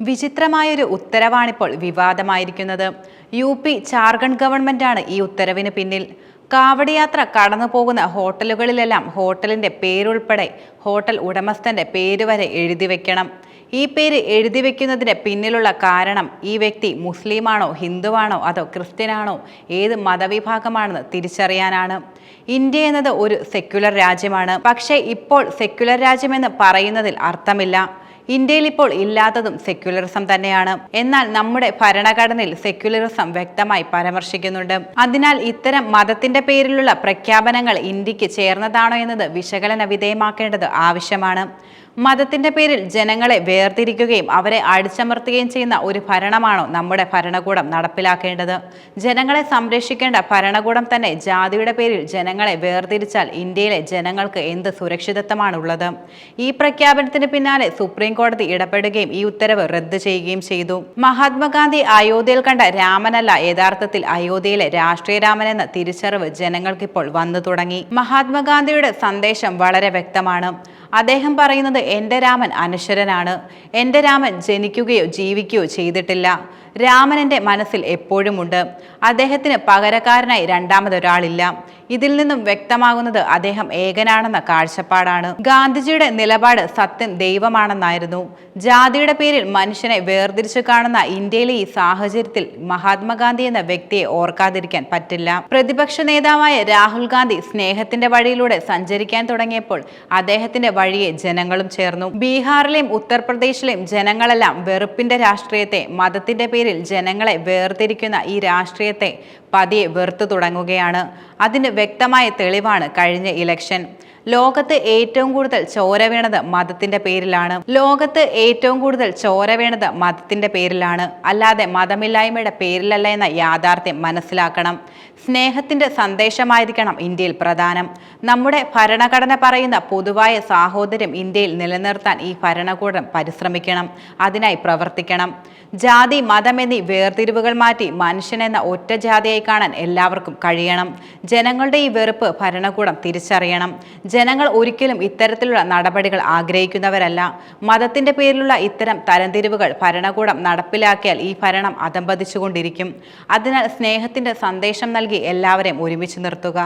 വിചിത്രമായൊരു ഉത്തരവാണിപ്പോൾ വിവാദമായിരിക്കുന്നത്. U P Jharkhand ഗവൺമെന്റാണ് ഈ ഉത്തരവിന് പിന്നിൽ. കാവടി യാത്ര കടന്നു പോകുന്ന ഹോട്ടലുകളിലെല്ലാം ഹോട്ടലിന്റെ പേരുൾപ്പെടെ ഹോട്ടൽ ഉടമസ്ഥന്റെ പേര് വരെ എഴുതി വെക്കണം. ഈ പേര് എഴുതി വെക്കുന്നതിന് പിന്നിലുള്ള കാരണം ഈ വ്യക്തി മുസ്ലിമാണോ ഹിന്ദുവാണോ അതോ ക്രിസ്ത്യനാണോ ഏത് മതവിഭാഗമാണെന്ന് തിരിച്ചറിയാനാണ്. ഇന്ത്യ എന്നത് ഒരു സെക്യുലർ രാജ്യമാണ്. പക്ഷേ ഇപ്പോൾ സെക്യുലർ രാജ്യമെന്ന് പറയുന്നതിൽ അർത്ഥമില്ല. ഇന്ത്യയിൽ ഇപ്പോൾ ഇല്ലാത്തതും സെക്യുലറിസം തന്നെയാണ്. എന്നാൽ നമ്മുടെ ഭരണഘടനയിൽ സെക്യുലറിസം വ്യക്തമായി പരാമർശിക്കുന്നുണ്ട്. അതിനാൽ ഇത്തരം മതത്തിന്റെ പേരിലുള്ള പ്രഖ്യാപനങ്ങൾ ഇന്ത്യയ്ക്ക് ചേർന്നതാണോ എന്നത് വിശകലന വിധേയമാക്കേണ്ടത് ആവശ്യമാണ്. മതത്തിന്റെ പേരിൽ ജനങ്ങളെ വേർതിരിക്കുകയും അവരെ അടിച്ചമർത്തുകയും ചെയ്യുന്ന ഒരു ഭരണമാണോ നമ്മുടെ ഭരണകൂടം നടപ്പിലാക്കേണ്ടത്? ജനങ്ങളെ സംരക്ഷിക്കേണ്ട ഭരണകൂടം തന്നെ ജാതിയുടെ പേരിൽ ജനങ്ങളെ വേർതിരിച്ചാൽ ഇന്ത്യയിലെ ജനങ്ങൾക്ക് എന്ത് സുരക്ഷിതത്വമാണുള്ളത്? ഈ പ്രഖ്യാപനത്തിന് പിന്നാലെ സുപ്രീം കോടതി ഇടപെടുകയും ഈ ഉത്തരവ് റദ്ദ് ചെയ്യുകയും ചെയ്തു. മഹാത്മാഗാന്ധി അയോധ്യയിൽ കണ്ട രാമനല്ല യഥാർത്ഥത്തിൽ അയോധ്യയിലെ രാഷ്ട്രീയ രാമനെന്ന തിരിച്ചറിവ് ജനങ്ങൾക്കിപ്പോൾ വന്നു തുടങ്ങി. മഹാത്മാഗാന്ധിയുടെ സന്ദേശം വളരെ വ്യക്തമാണ്. അദ്ദേഹം പറയുന്നത് എന്റെ രാമൻ അനശ്വരനാണ്. എന്റെ രാമൻ ജനിക്കുകയോ ജീവിക്കുകയോ ചെയ്തിട്ടില്ല. രാമൻ എന്റെ മനസ്സിൽ എപ്പോഴുമുണ്ട്. അദ്ദേഹത്തിന് പകരക്കാരനായി രണ്ടാമതൊരാളില്ല. ഇതിൽ നിന്നും വ്യക്തമാകുന്നത് അദ്ദേഹം ഏകനാണെന്ന കാഴ്ചപ്പാടാണ്. ഗാന്ധിജിയുടെ നിലപാട് സത്യം ദൈവമാണെന്നായിരുന്നു. ജാതിയുടെ പേരിൽ മനുഷ്യനെ വേർതിരിച്ചു കാണുന്ന ഇന്ത്യയിലെ ഈ സാഹചര്യത്തിൽ മഹാത്മാഗാന്ധി എന്ന വ്യക്തിയെ ഓർക്കാതിരിക്കാൻ പറ്റില്ല. പ്രതിപക്ഷ നേതാവായ രാഹുൽ ഗാന്ധി സ്നേഹത്തിന്റെ വഴിയിലൂടെ സഞ്ചരിക്കാൻ തുടങ്ങിയപ്പോൾ അദ്ദേഹത്തിന്റെ വഴിയെ ജനങ്ങളും ചേർന്നു. ബീഹാറിലെയും ഉത്തർപ്രദേശിലെയും ജനങ്ങളെല്ലാം വെറുപ്പിന്റെ രാഷ്ട്രീയത്തെ മതത്തിന്റെ പേരിൽ ജനങ്ങളെ വേർതിരിക്കുന്ന ഈ രാഷ്ട്രീയത്തെ പതിയെ വെറുത്തു തുടങ്ങുകയാണ്. അതിന് വ്യക്തമായ തെളിവാണ് കഴിഞ്ഞ ഇലക്ഷൻ. ലോകത്ത് ഏറ്റവും കൂടുതൽ ചോര വീണത് മതത്തിന്റെ പേരിലാണ്. ലോകത്ത് ഏറ്റവും കൂടുതൽ ചോര വീണത് മതത്തിന്റെ പേരിലാണ്. അല്ലാതെ മതമില്ലായ്മയുടെ പേരിലല്ല എന്ന യാഥാർത്ഥ്യം മനസ്സിലാക്കണം. സ്നേഹത്തിന്റെ സന്ദേശമായിരിക്കണം ഇന്ത്യയിൽ പ്രധാനം. നമ്മുടെ ഭരണഘടന പറയുന്ന പൊതുവായ സാഹോദര്യം ഇന്ത്യയിൽ നിലനിർത്താൻ ഈ ഭരണകൂടം പരിശ്രമിക്കണം. അതിനായി പ്രവർത്തിക്കണം. ജാതി മതം എന്നീ വേർതിരിവുകൾ മാറ്റി മനുഷ്യനെന്ന ഒറ്റ ജാതിയായി കാണാൻ എല്ലാവർക്കും കഴിയണം. ജനങ്ങളുടെ ഈ വെറുപ്പ് ഭരണകൂടം തിരിച്ചറിയണം. ജനങ്ങൾ ഒരിക്കലും ഇത്തരത്തിലുള്ള നടപടികൾ ആഗ്രഹിക്കുന്നവരല്ല. മതത്തിന്റെ പേരിലുള്ള ഇത്തരം തരംതിരിവുകൾ ഭരണകൂടം നടപ്പിലാക്കിയാൽ ഈ ഭരണം അതമ്പതിച്ചുകൊണ്ടിരിക്കും അതിനാൽ സ്നേഹത്തിന്റെ സന്ദേശം നൽകി എല്ലാവരെയും ഒരുമിച്ച് നിർത്തുക.